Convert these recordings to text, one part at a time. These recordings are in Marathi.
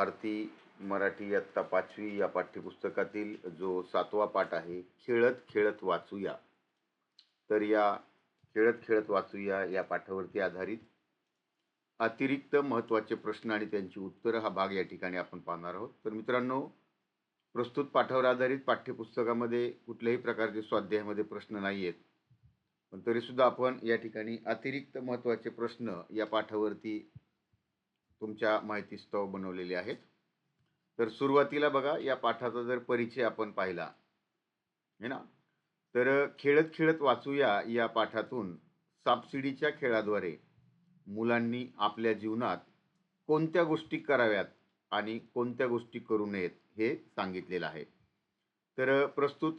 भारती मराठी इयत्ता पाचवी या पाठ्यपुस्तकातील जो सातवा पाठ आहे खेळत खेळत वाचूया. तर या खेळत खेळत वाचूया या पाठावरती आधारित अतिरिक्त महत्त्वाचे प्रश्न आणि त्यांची उत्तरं हा भाग या ठिकाणी आपण पाहणार आहोत. तर मित्रांनो प्रस्तुत पाठावर आधारित पाठ्यपुस्तकामध्ये कुठल्याही प्रकारचे स्वाध्यायामध्ये प्रश्न नाही आहेत पण तरीसुद्धा आपण या ठिकाणी अतिरिक्त महत्त्वाचे प्रश्न या पाठावरती तुमच्या माहितीस्तव बनवलेले आहेत. तर सुरुवातीला बघा या पाठाचा जर परिचय आपण पाहिला है ना? तर खेळत खेळत वाचूया या पाठातून सापशिडीच्या खेळाद्वारे मुलांनी आपल्या जीवनात कोणत्या गोष्टी कराव्यात आणि कोणत्या गोष्टी करू नयेत हे सांगितलेलं आहे. तर प्रस्तुत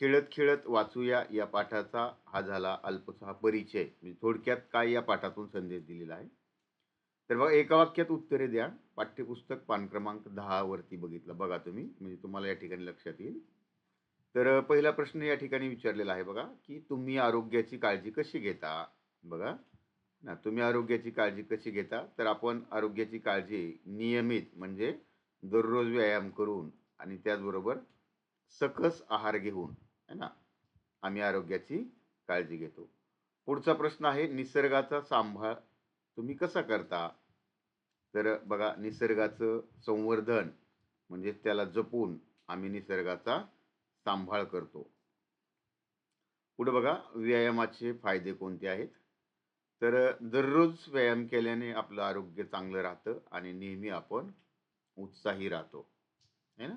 खेळत खेळत वाचूया या पाठाचा हा झाला अल्पसा परिचय. म्हणजे थोडक्यात काय या पाठातून संदेश दिलेला आहे. तर बघा एका वाक्यात उत्तरे द्या. पाठ्यपुस्तक पान क्रमांक दहावरती बघितलं बघा तुम्ही म्हणजे तुम्हाला या ठिकाणी लक्षात येईल. तर पहिला प्रश्न या ठिकाणी विचारलेला आहे बघा की तुम्ही आरोग्याची काळजी कशी घेता? बघा. ना तुम्ही आरोग्याची काळजी कशी घेता? तर आपण आरोग्याची काळजी नियमित म्हणजे दररोज व्यायाम करून आणि त्याचबरोबर सकस आहार घेऊन है ना आम्ही आरोग्याची काळजी घेतो. पुढचा प्रश्न आहे निसर्गाचा सांभाळ तुम्ही कसा करता? तर बघा निसर्गाचं संवर्धन म्हणजे त्याला जपून आम्ही निसर्गाचा सांभाळ करतो. पुढे बघा व्यायामाचे फायदे कोणते आहेत? तर दररोज व्यायाम केल्याने आपलं आरोग्य चांगलं राहतं आणि नेहमी आपण उत्साही राहतो. है ना?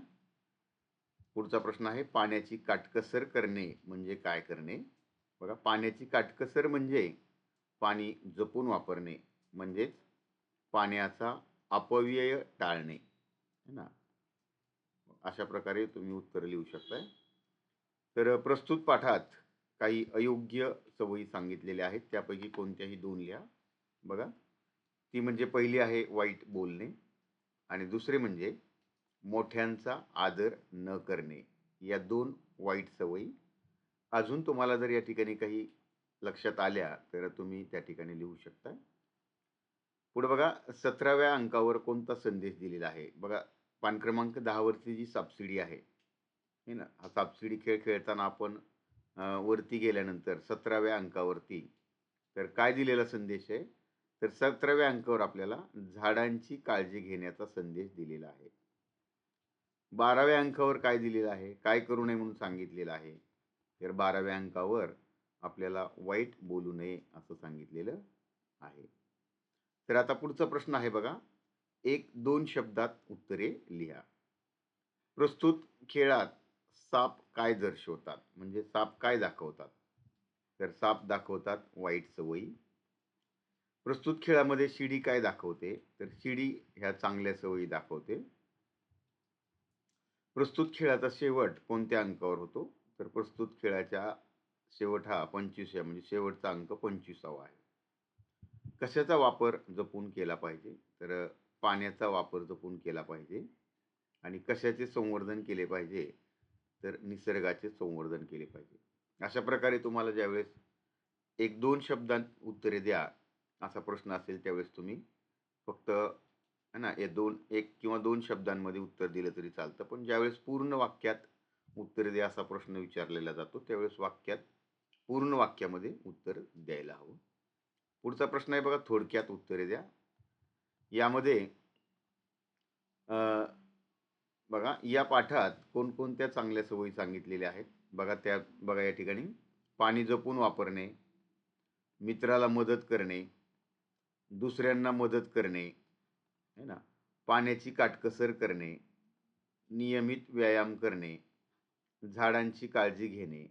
पुढचा प्रश्न आहे पाण्याची काटकसर करणे म्हणजे काय करणे? बघा पाण्याची काटकसर म्हणजे पाणी जपून वापरणे म्हणजेच पाण्याचा अपव्यय टाळणे. है ना? अशा प्रकारे तुम्ही उत्तर लिहू शकताय. तर प्रस्तुत पाठात काही अयोग्य सवयी सांगितलेल्या आहेत. त्यापैकी कोणत्याही दोन लिहा. बघा. ती म्हणजे पहिली आहे वाईट बोलणे आणि दुसरे म्हणजे मोठ्यांचा आदर न करणे. या दोन वाईट सवयी. अजून तुम्हाला जर या ठिकाणी काही लक्षात आल्या तर तुम्ही त्या ठिकाणी लिहू शकता. पुढे बघा सतराव्या अंकावर कोणता संदेश दिलेला आहे? बघा पान क्रमांक दहावरची जी सबसिडी आहे हे ना हा सबसिडी खेळ खेळताना आपण वरती गेल्यानंतर सतराव्या अंकावरती तर काय दिलेला संदेश आहे? तर सतराव्या अंकावर आपल्याला झाडांची काळजी घेण्याचा संदेश दिलेला आहे. बाराव्या अंकावर काय दिलेलं आहे? काय करू नये म्हणून सांगितलेलं आहे. तर बाराव्या अंकावर आपल्याला वाईट बोलू नये असं सांगितलेलं आहे. तर आता पुढचा प्रश्न आहे बघा. एक दोन शब्दात उत्तरे लिहा. प्रस्तुत खेळात साप काय दर्शवतात? म्हणजे साप काय दाखवतात? तर साप दाखवतात वाईट सवयी. प्रस्तुत खेळामध्ये शिडी काय दाखवते? तर शिडी ह्या चांगल्या सवयी दाखवते. प्रस्तुत खेळाचा शेवट कोणत्या अंकावर होतो? तर प्रस्तुत खेळाच्या शेवट हा पंचवीस म्हणजे शेवटचा अंक पंचवीसावा आहे. कशाचा वापर जपून केला पाहिजे? तर पाण्याचा वापर जपून केला पाहिजे आणि कशाचे संवर्धन केले पाहिजे? तर निसर्गाचे संवर्धन केले पाहिजे. अशा प्रकारे तुम्हाला ज्यावेळेस एक दोन शब्दांत उत्तरे द्या असा प्रश्न असेल त्यावेळेस तुम्ही फक्त है ना या दोन एक किंवा दोन शब्दांमध्ये उत्तर दिलं तरी चालतं. पण ज्यावेळेस पूर्ण वाक्यात उत्तर द्या असा प्रश्न विचारलेला जातो त्यावेळेस वाक्यात पूर्ण वाक्यामध्ये उत्तर द्यायला हवं. पुढचा प्रश्न आहे बघा थोडक्यात उत्तरे द्या. यामध्ये बघा या पाठात कोणकोणत्या चांगल्या सवयी सांगितलेल्या आहेत? बघा त्या बघा या ठिकाणी. पाणी जपून वापरणे मित्राला मदत करणे दुसऱ्यांना मदत करणे है ना? पाण्याची काटकसर करणे नियमित व्यायाम करणे झाडांची काळजी घेणे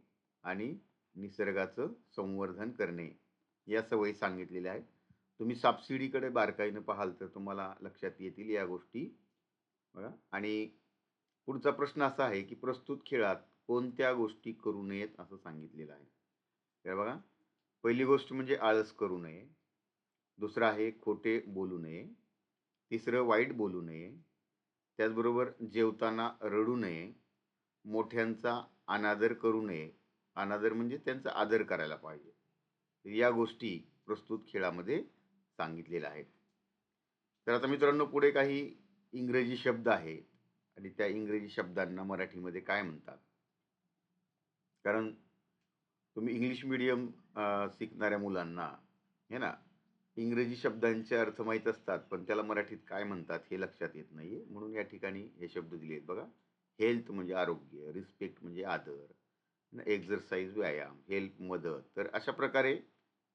आणि निसर्गाचं संवर्धन करणे. या सवयी सांगितलेल्या आहेत. तुम्ही सापशिडीकडे बारकाईनं पाहाल तर तुम्हाला लक्षात येतील या गोष्टी. बघा. आणि पुढचा प्रश्न असा आहे की प्रस्तुत खेळात कोणत्या गोष्टी करू नयेत असं सांगितलेलं आहे. तर बघा. पहिली गोष्ट म्हणजे आळस करू नये. दुसरं आहे खोटे बोलू नये. तिसरं वाईट बोलू नये. त्याचबरोबर जेवताना रडू नये. मोठ्यांचा अनादर करू नये. अनादर म्हणजे त्यांचा आदर करायला पाहिजे. या गोष्टी प्रस्तुत खेळामध्ये सांगितलेल्या आहेत. तर आता मित्रांनो पुढे काही इंग्रजी शब्द आहेत आणि त्या इंग्रजी शब्दांना मराठीमध्ये काय म्हणतात? कारण तुम्ही इंग्लिश मिडियम शिकणाऱ्या मुलांना हे ना इंग्रजी शब्दांचे अर्थ माहीत असतात पण त्याला मराठीत काय म्हणतात हे लक्षात येत नाही आहे म्हणून या ठिकाणी हे शब्द दिले आहेत बघा. हेल्थ म्हणजे आरोग्य रिस्पेक्ट म्हणजे आदर. एक्झरसाईज व्यायाम हेल्प मदत. तर अशा प्रकारे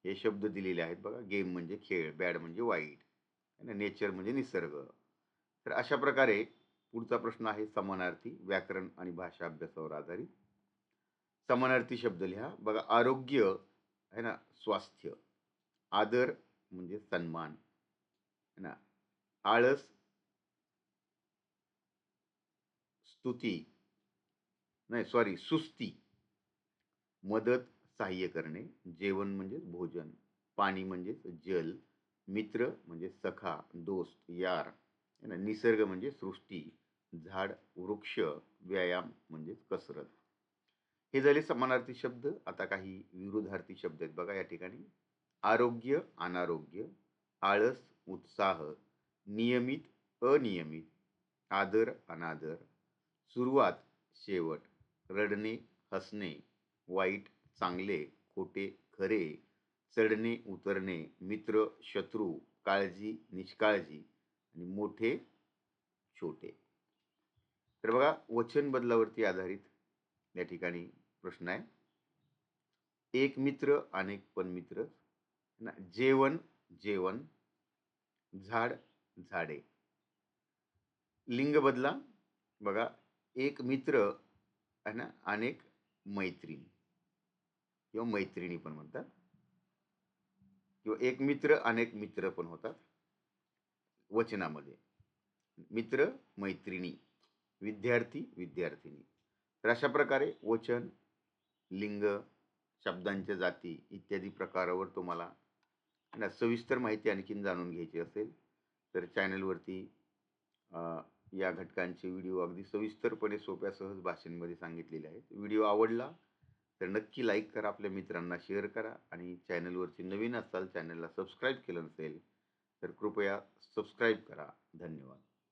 हे शब्द दिलेले आहेत बघा. गेम म्हणजे खेळ बॅड म्हणजे वाईट नेचर म्हणजे निसर्ग. तर अशा प्रकारे पुढचा प्रश्न आहे समानार्थी व्याकरण आणि भाषा अभ्यासावर आधारित. समानार्थी शब्द लिहा. बघा आरोग्य आहे ना? स्वास्थ्य. आदर म्हणजे सन्मान है ना? आळस स्तुती नाही सॉरी सुस्ती. मदत सहाय्य करणे जेवण म्हणजे भोजन पाणी म्हणजेच जल मित्र म्हणजे सखा दोस्त यार है ना? निसर्ग म्हणजे सृष्टी झाड वृक्ष व्यायाम म्हणजेच कसरत. हे झाले समानार्थी शब्द. आता काही विरोधार्थी शब्द आहेत बघा या ठिकाणी. आरोग्य अनारोग्य आळस उत्साह नियमित अनियमित आदर अनादर सुरुवात शेवट रडणे हसणे वाईट चांगले खोटे खरे चढणे उतरणे मित्र शत्रू काळजी निष्काळजी आणि मोठे छोटे. तर बघा वचन बदलावरती आधारित या ठिकाणी प्रश्न आहे. एक मित्र अनेक पण मित्र. ना जेवण जेवण. झाड झाडे. लिंग बदला. बघा एक मित्र आहे ना अनेक मैत्रीण. किंवा मैत्रिणी पण म्हणतात. किंवा एक मित्र अनेक मित्र पण होतात. वचनामध्ये. मित्र मैत्रिणी. विद्यार्थी विद्यार्थिनी. तर अशा प्रकारे वचन लिंग शब्दांच्या जाती इत्यादी प्रकारावर तुम्हाला सविस्तर माहिती आणखीन जाणून घ्यायची असेल तर चॅनलवरती या घटकांचे व्हिडिओ अगदी सविस्तरपणे सोप्या सहज भाषेमध्ये सांगितलेले आहेत. व्हिडिओ आवडला तर नक्की लाईक करा आपल्या मित्रांना शेअर करा आणि चॅनलवरती नवीन असाल चॅनलला सबस्क्राईब केलं नसेल तर कृपया सबस्क्राईब करा. धन्यवाद.